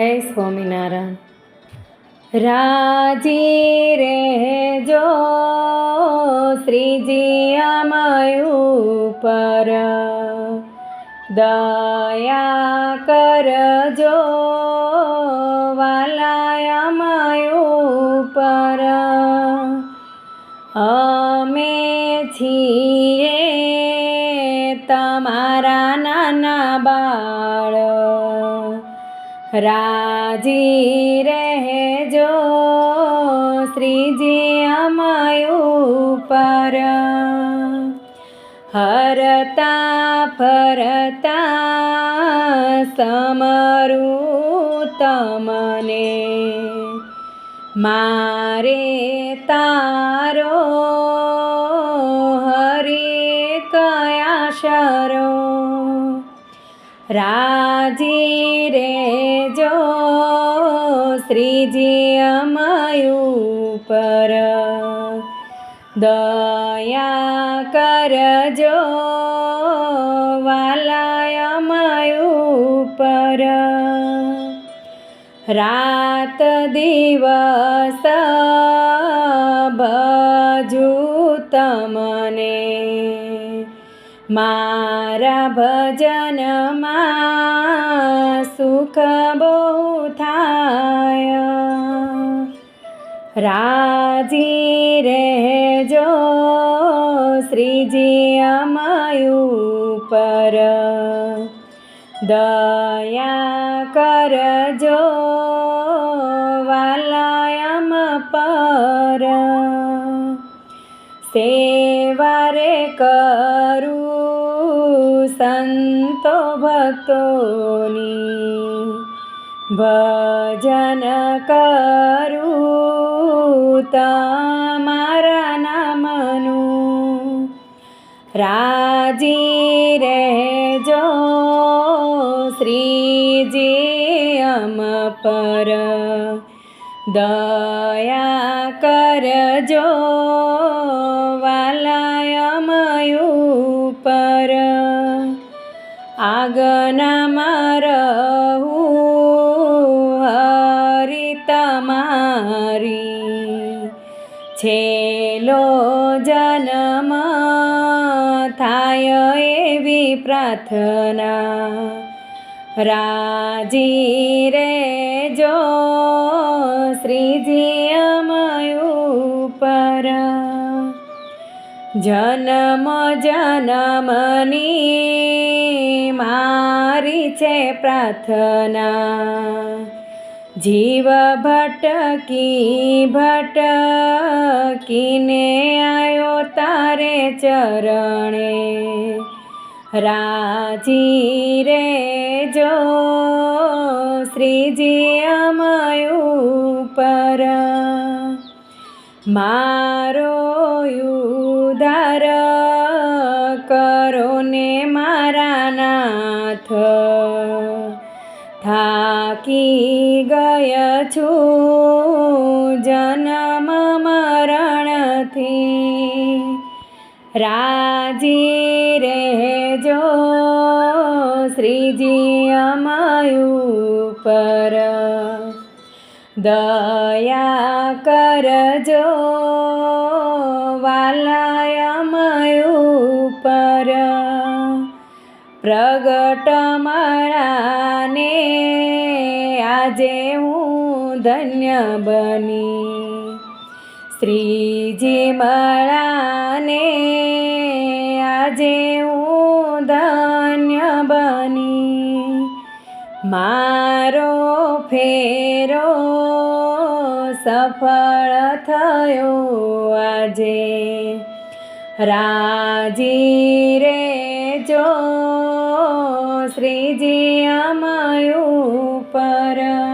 જય સ્વામિનારાયણ. રાજી રે જો શ્રીજી પર દયા કરજો વાલાય અમાયું પર અમે છીએ તમારા નાના બાળ. રાજી રહેજો શ્રીજી અમાયું પર હરતા ફરતા સમરું તમને. મારે તારો હરે કયા શરો રાજી રે જો શ્રીજી અમાયું પર દયા કરજો વાલાય અમાયું પર રાત દિવસ ભજુ તમને ભજનમાં સુખ બહુ થાય રાજી રહેજો શ્રીજી અમાયું પર દયા કરજો વાલાયમ પર સેવારે કરું સંતો ભક્તોની ભજન કરું તમારા નામનું. રાજી રહેજો શ્રીજી અમ પર. દયા કરજો વાલાયમયું પર આગનામાં રહું હરી તમારી છેલ્લો જન્મ થાય એવી પ્રાર્થના. રાજી રે જો શ્રીજી પર જન્મ જન્મની મારી છે પ્રાર્થના. જીવ ભટકી ભટકીને આવ્યો તારે ચરણે. રાજી રે જો શ્રીજી અમાયું પર મારો થાકી ગયા છું? જન્મ મરણથી રાજી રહેજો. શ્રીજી અમાયું પર દયા કરજો. પ્રગટ મળાને આજે હું ધન્ય બની. શ્રીજી મળાને આજે હું ધન્ય બની. મારો ફેરો સફળ થયો આજે. રાજી રે જો શ્રીજી અમાયું પર